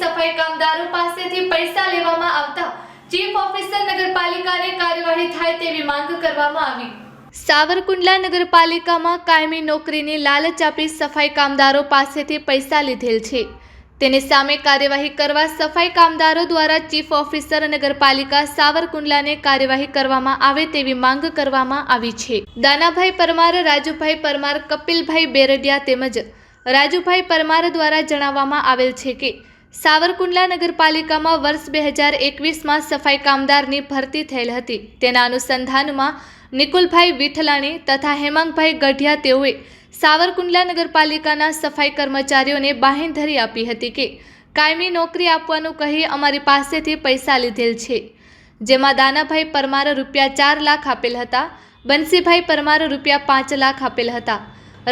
સફાઈ કામદારો પાસેથી પૈસા લેવામાં આવતા ચીફ ઓફિસર નગરપાલિકાને કાર્યવાહી થાય તેવી માંગ કરવામાં આવી. સાવરકુંડલા નગરપાલિકામાં કાયમી નોકરીની લાલચ આપી સફાઈ કામદારો પાસેથી પૈસા લીધેલ છે. તેની સામે કાર્યવાહી કરવા સફાઈ કામદારો દ્વારા ચીફ ઓફિસર નગરપાલિકા સાવરકુંડલાને કાર્યવાહી કરવામાં આવે તેવી માંગ કરવામાં આવી છે. દાનાભાઈ પરમાર, રાજુભાઈ પરમાર, કપિલભાઈ બેરડિયા તેમજ રાજુભાઈ પરમાર દ્વારા જણાવવામાં આવેલ છે કે સાવરકુંડલા નગરપાલિકામાં વર્ષ બે હજાર એકવીસમાં સફાઈ કામદારની ભરતી થયેલ હતી. તેના અનુસંધાનમાં નિકુલભાઈ વિઠલાણી તથા હેમાંગભાઈ ગઢિયા તેઓએ સાવરકુંડલા નગરપાલિકાના સફાઈ કર્મચારીઓને બાહેંધરી આપી હતી કે, કાયમી નોકરી આપવાનું કહી અમારી પાસેથી પૈસા લીધેલ છે. જેમાં દાનાભાઈ પરમાર રૂપિયા ચાર લાખ આપેલ હતા, બંસીભાઈ પરમાર રૂપિયા પાંચ લાખ આપેલ હતા,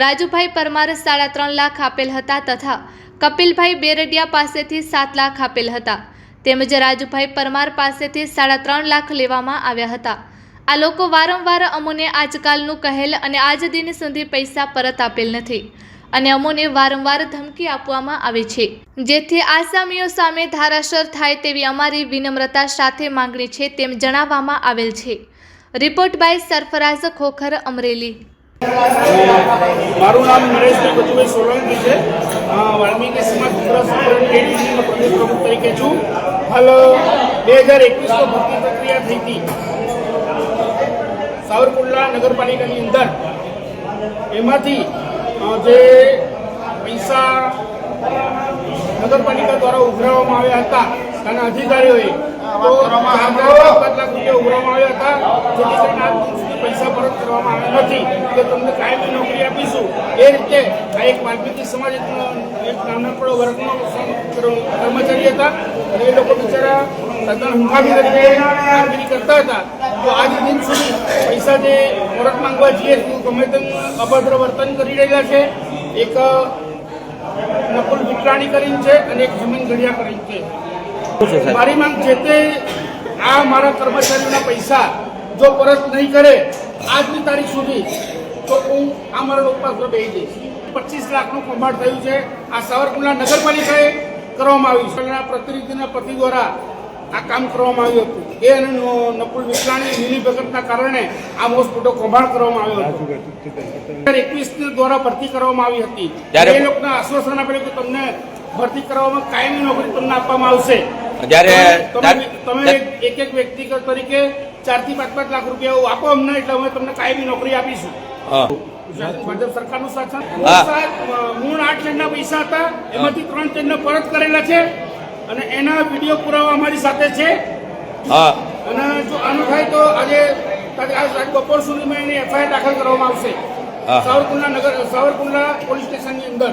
રાજુભાઈ પરમાર સાડા ત્રણ લાખ આપેલ હતા તથા કપિલભાઈ બેરડિયા પાસેથી સાત લાખ આપેલ હતા. તેમજ રાજુભાઈ પરમાર પાસેથી સાડા ત્રણ લાખ લેવામાં આવ્યા હતા. આ લોકો વારંવાર અમોને આજકાલનું કહેલ અને આજ દિન સુધી પૈસા પરત આપેલ નથી. અને અમોને વારંવાર ધમકી આપવામાં આવે છે. જેથી આસામીઓ સામે ધારાસર થાય તેવી અમારી વિનમ્રતા સાથે માંગણી છે તેમ જણાવવામાં આવેલ છે. Report by Sarfaraz Khokhar Amreli. મારું નામ નરેશ કચુભાઈ સોલંકી છે. વાલ્મીકી સમાજ ગુજરાત પ્રદેશ પ્રમુખ તરીકે છું. હાલ, બે હજાર એકવીસમાં ભરતી પ્રક્રિયા થઈ હતી. સાવરકુંડલા નગરપાલિકાની અંદર. એમાંથી જે પૈસા નગરપાલિકા દ્વારા ઉઘરાવવામાં આવ્યા હતા, તેના અધિકારીઓએ તો પૈસા પરત કરવામાં આવ્યા નથી. કે તમને કાયમી નોકરી આપીશું. એ રીતે આ એક વાલ્મીકી સમાજ એક નાનકડો વર્ગનો કર્મચારી હતા. એ લોકો બિચારા તદ્દન કરતા હતા. તો આજ દિન સુધી પૈસા જે પરત માંગવા જઈએ તો ગમે તેમ અભદ્ર વર્તન કરી રહેલા છે. એક નકુલ વિકરાણી કરીને છે અને એક જમીન ઘડિયા કરીને છે. મારી માંગ છે તે આ મારા કર્મચારીઓના પૈસા જો પરત નહીં કરે આજની તારીખ સુધી તો હું આ મારા લોકપાસ પર બેસી જઈશ. પચીસ લાખનું કૌભાંડ થયું છે. આ સાવરકુંડલા નગરપાલિકાએ કરવામાં આવ્યું છે. આ પ્રતિનિધિના પતિ દ્વારા આ કામ કરવામાં આવ્યું હતું. એ અને નકુલ વિકરાણી લીલી ભગતના કારણે આ મોસ્ટ મોટો કૌભાંડ કરવામાં આવ્યો હતો. બે હજાર એકવીસ દ્વારા ભરતી કરવામાં આવી હતી. ત્યારે- એ લોકોને આશ્વાસન આપેલું કે તમને ભરતી કરવામાં કાયમી નોકરી તમને આપવામાં આવશે. જ્યારે તમે એક એક વ્યક્તિગત તરીકે ચારથી પાંચ પાંચ લાખ રૂપિયા આપો અમને એટલે અમે તમને કાયમી નોકરી આપીશું. હા. ભાજપ સરકારનું શાસન. સાહેબ, મૂળ આઠ ટનના પૈસા હતા. એમાંથી ત્રણ ટનને પરત કરેલા છે અને એના વીડિયો પુરાવા અમારી સાથે છે. હા. અને જો આનું થાય તો આજે બપોર સુધીમાં એની એફઆઈઆર દાખલ કરવામાં આવશે. સાવરકુંડલા નગર સાવરકુંડલા પોલીસ સ્ટેશનની અંદર.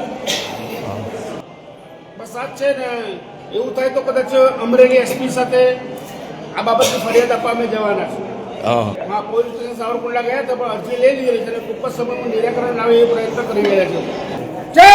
બસ આ છે ને એવું થાય તો કદાચ અમરેલી એસપી સાથે આ બાબતની ફરિયાદ આપવા અમે જવાના છીએ. હા. પોલીસ સ્ટેશન સાવરકુંડલા ગયા હતા પણ અરજી લઈ લીધી છે અને ટૂંક જ સમયમાં નિરાકરણ આવે એ પ્રયત્ન કરી રહ્યા છે જય